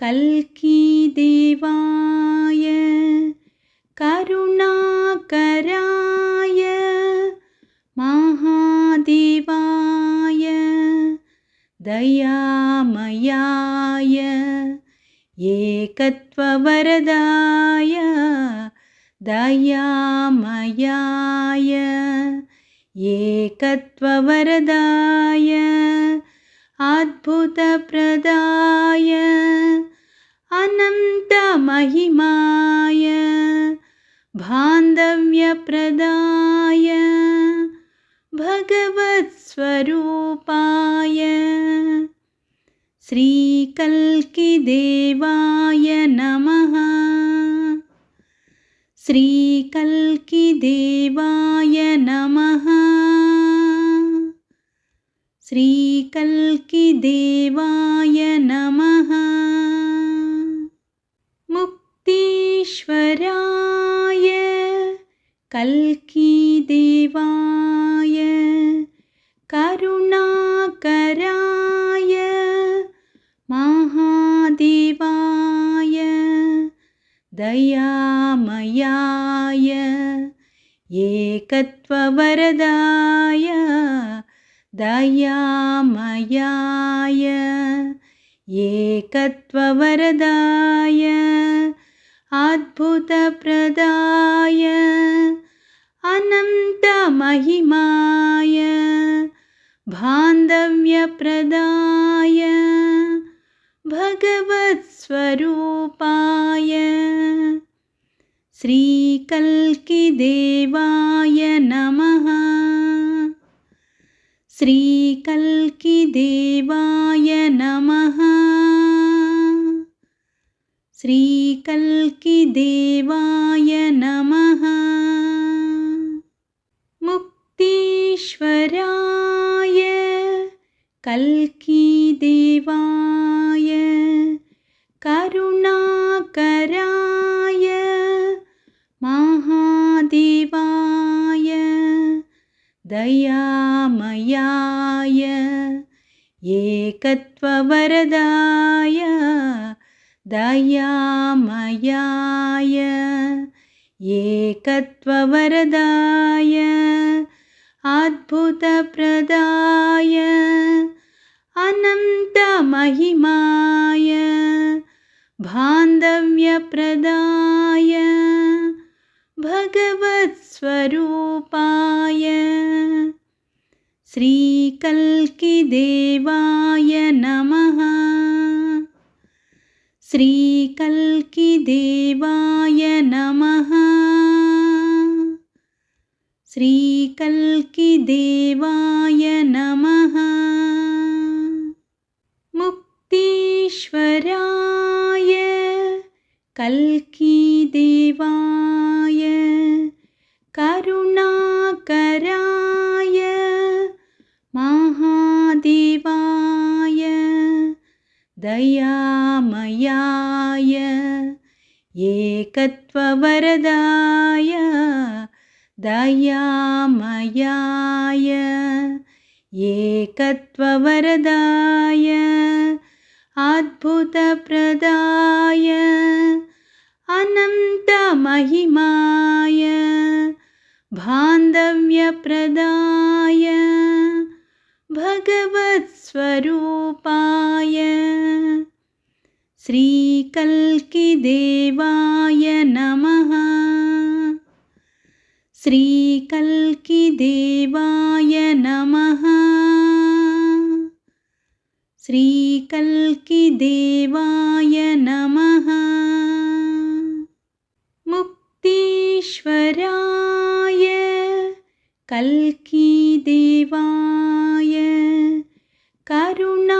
कल्किदेवाय करुणाकराय महादेवाय दयामयाय एकत्ववरदाय दयामयाय एकत्ववरदाय अद्भुतप्रदाय अनन्तमहिमाय बान्धव्यप्रदाय भगवत्स्वरूपाय श्रीकल्किदेवाय नमः श्रीकल्किदेवाय नमः श्रीकल्किदेवाय नमः। मुक्तीश्वराय कल्किदेवाय करुणाकराय महादेवाय दयामयाय एकत्ववरदाय दयामयाय एकत्ववरदाय अद्भुतप्रदाय अनन्तमहिमाय बान्धव्यप्रदाय भगवत्स्वरूपाय श्रीकल्किदेवाय नमः श्रीकल्किदेवाय नमः। श्रीकल्किदेवाय नमः। मुक्तीश्वराय कल्किदेवाय करुणाकराय दयामयाय एकत्ववरदाय दयामयाय एकत्ववरदाय अद्भुतप्रदाय अनन्तमहिमाय बान्धव्यप्रदाय भगवत्स्वरूपाय श्रीकल्किदेवाय नमः। श्रीकल्किदेवाय नमः। श्रीकल्किदेवाय नमः। मुक्तीश्वराय कल्किदेवाय एकत्ववरदाय अद्भुतप्रदाय अनन्तमहिमाय बान्धव्यप्रदाय भगवत्स्वरूपाय श्रीकल्किदेवाय नमः। श्रीकल्किदेवाय नमः श्रीकल्किदेवाय नमः। मुक्तीश्वराय कल्किदेवाय करुणाकराय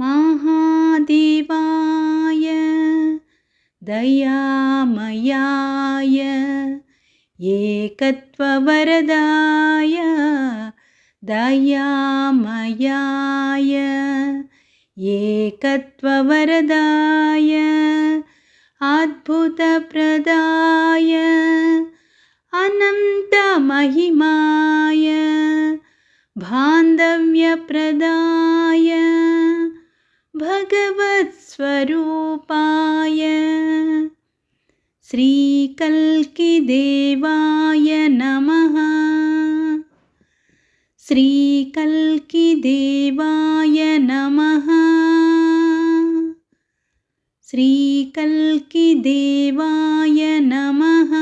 महादेवाय दयामयाय एकत्ववरदाय दयामयाय एकत्ववरदाय अद्भुतप्रदाय अनन्तमहिमाय बान्धव्यप्रदाय भगवत्स्वरूपाय श्रीकल्किदेवाय नमः श्रीकल्किदेवाय नमः। श्रीकल्किदेवाय नमः।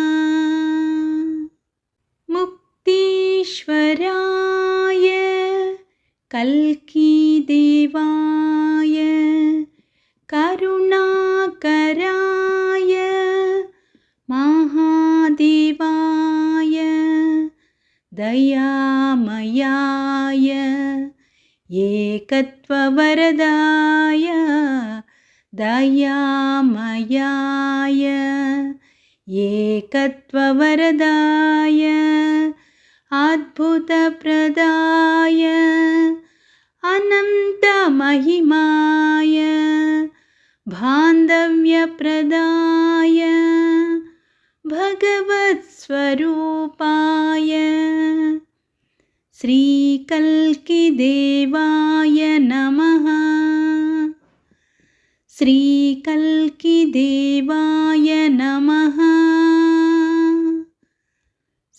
मुक्तीश्वराय कल्किदेवाय करुणाकराय महादेवाय दयामयाय अनन्तमहिमाय बान्धव्यप्रदाय भगवत्स्वरूपाय श्रीकल्किदेवाय नमः। श्रीकल्किदेवाय नमः।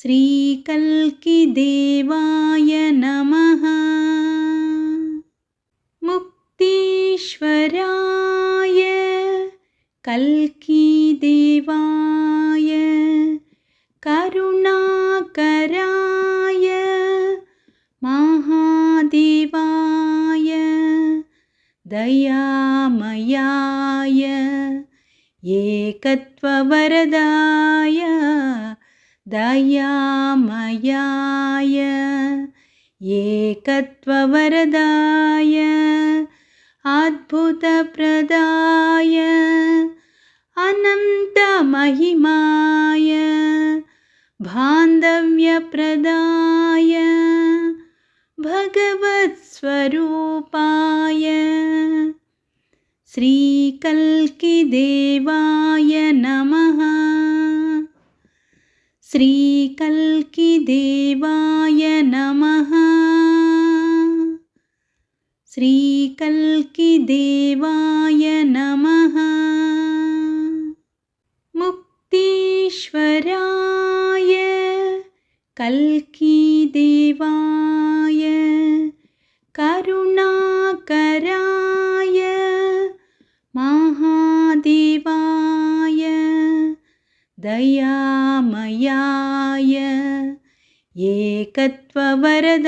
श्रीकल्किदेवाय नमः मुक्तीश्वराय कल्किदेवाय करुणाकराय महादेवाय दयामयाय एकत्ववरदाय दयामयाय एकत्ववरदाय अद्भुतप्रदाय अनन्तमहिमाय बान्धव्यप्रदाय भगवत्स्वरूपाय श्रीकल्किदेवाय नमः श्रीकल्किदेवाय नमः कल्किदेवाय करुणाकराय महादेवाय दयामयाय एकत्ववरदाय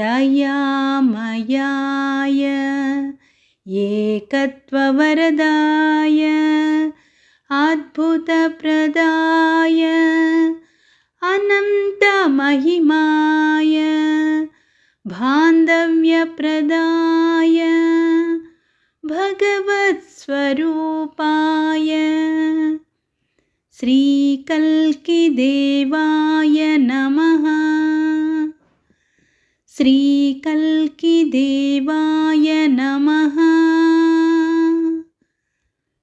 दयामयाय एकत्ववरदाय अद्भुतप्रदाय अनन्तमहिमाय बान्धव्यप्रदाय भगवत्स्वरूपाय श्रीकल्किदेवाय नमः। श्रीकल्किदेवाय नमः।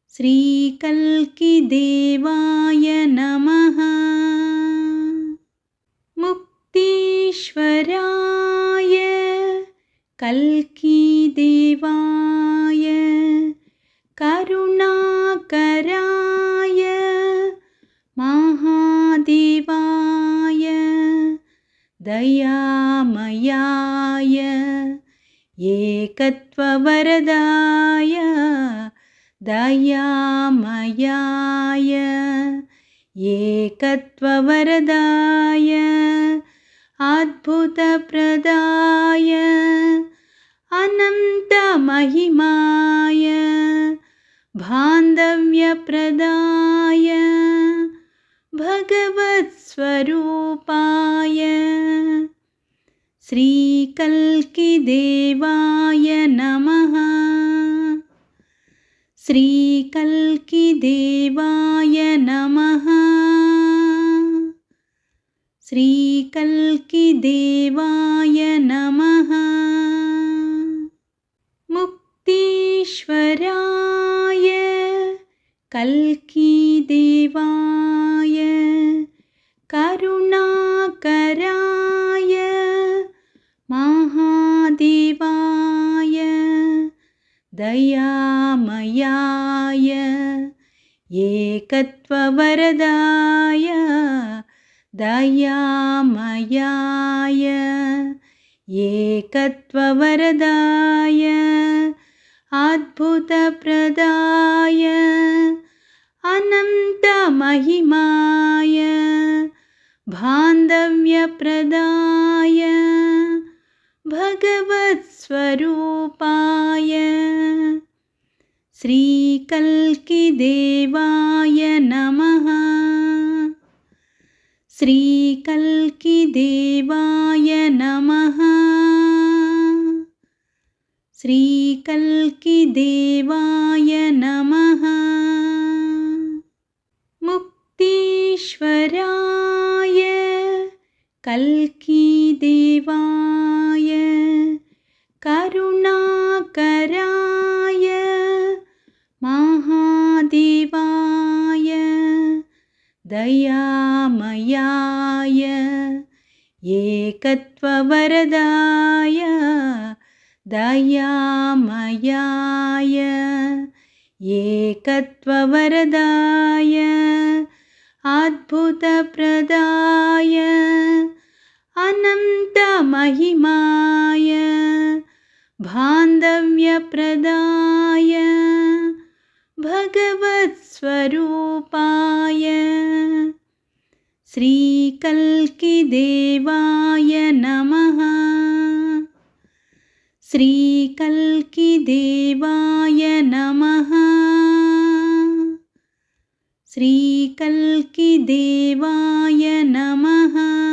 श्रीकल्किदेवाय नमः कल्किदेवाय करुणाकराय महादेवाय दयामयाय एकत्ववरदाय दयामयाय एकत्ववरदाय अद्भुतप्रदाय अनन्तमहिमाय बान्धव्यप्रदाय भगवत्स्वरूपाय श्रीकल्किदेवाय नमः। श्रीकल्किदेवाय नमः। श्रीकल्किदेवाय एकत्ववरदाय दयामयाय। एकत्ववरदाय अद्भुतप्रदाय अनन्तमहिमाय। बान्धव्यप्रदाय भगवत्स्वरूपाय श्रीकल्किदेवाय नमः। श्रीकल्किदेवाय नमः। श्रीकल्किदेवाय नमः। मुक्तीश्वराय कल्किदेवाय दयामयाय एकत्ववरदाय दयामयाय एकत्ववरदाय अद्भुतप्रदाय अनन्तमहिमाय बान्धव्यप्रदाय भगवत्स्वरूपाय श्रीकल्किदेवाय नमः। श्रीकल्किदेवाय नमः। श्रीकल्किदेवाय नमः